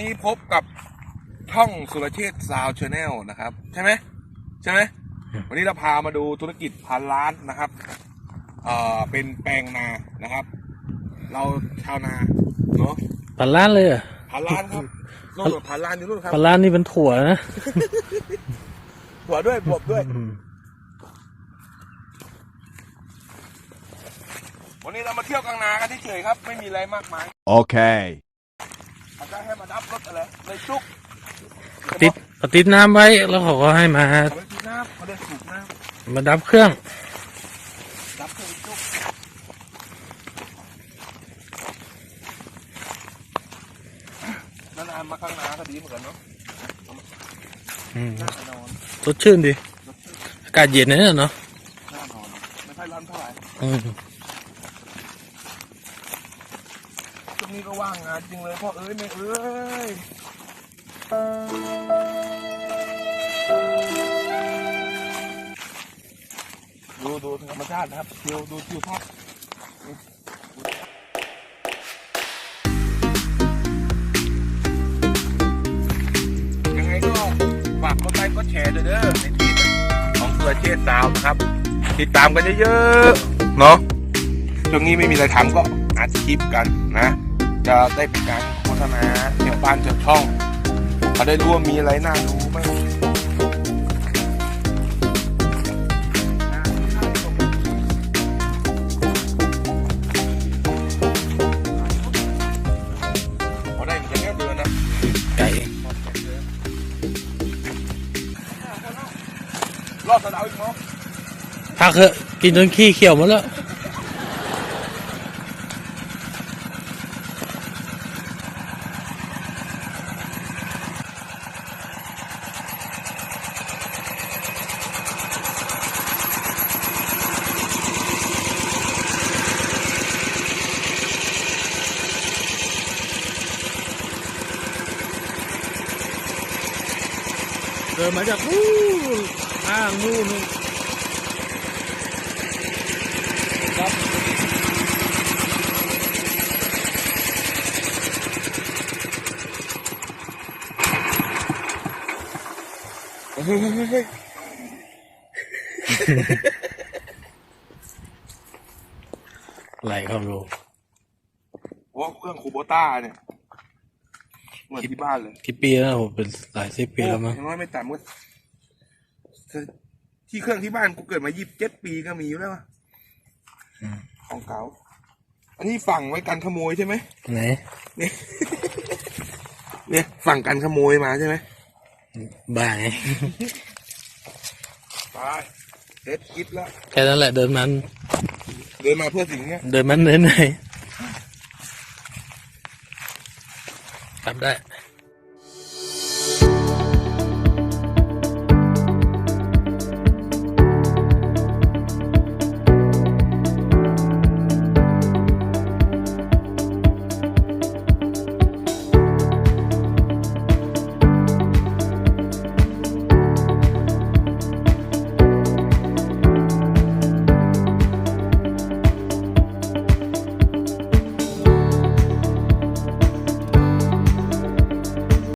นี้พบกับช่องสุรเชษซาวชาแนลนะครับ ใช่ไหมใช่ไหมวันนี้เราพามาดูธุรกิจพันล้านนะครับเอ่อเป็นแปลงนานะครับ เราชาวนาเนาะพันล้านเลยเหรอะพันล้านครับนู่นพันล้านอยู่นู่นครับพันล้านนี่เป็นถั่วนะหัวด้วยบวบด้วยอืมวันนี้เรามาเที่ยวกลางนากันเฉยๆครับ ไม่มีอะไรมากมาย Okay. อาจจะให้มาดับ รถอะไรเลยจุกติดติดน้ำไว้แล้วเขาก็ให้มาเอาไปกินน้ำมาเดินสูบน้มาดับเครื่องำดับเครื่องจุกนานๆมาข้างนาก็ดีเหมือนกันเนาะอืมน่าจะนอนสดชื่นดีอากาศเย็นนะเนี่ยเนาะน่านอน ไม่ค่อยร้อนเท่าไหร่อืมช่วงนี้ก็ว่างงานจริงเลยพ่อเอ้ยแม่เอ้ย ดูดูธรรมชาตินะครับทิวดูทิวทัศน์ยังไงก็ฝากกดไลค์กดแชร์ด้วยเด้อในทีของเสือเชษสาวนะครับ ติดตามกันเยอะๆเนาะช่วงนี้ไม่มีอะไรทำก็อัดคลิปกันนะ จะได้เป็นการโฆษณาเที่ยวบ้านเที่ยวช่อง เขาได้รู้ว่ามีอะไรน่ารู้บ้างพอได้มันจะแค่เดือนนะไก่รอบสะเดาอีกมั้งพักเถอะกินจนขี้เขียวหมดแล้ว เดินมาจากนู่นทางนู่นนู่นเฮ้ยเฮ้ยเฮ้ยเฮ้ยอะไรครับลูกว่าเครื่องคูโบต้าเนี่ย เหมือนที่บ้านเลยกี่ปีแล้วผมเป็นหลายสิบปีแล้วมั้งอย่างน้อยไม่ต่ำก็ที่เครื่องที่บ้านกูเกิดมายี่สิบเจ็ดปีก็มีอยู่แล้วอะของเก่าอันนี้ฝั่งไว้กันขโมยใช่ไหมไหนเนี่ยเนี่ยฝั่งกันขโมยมาใช่ไหมบ่ายตายเด็ดคิดแล้วแค่นั้นแหละเดินมัน เดินมาเพื่อสิ่งเนี้ย เดินมันเดินไหนทำ ได้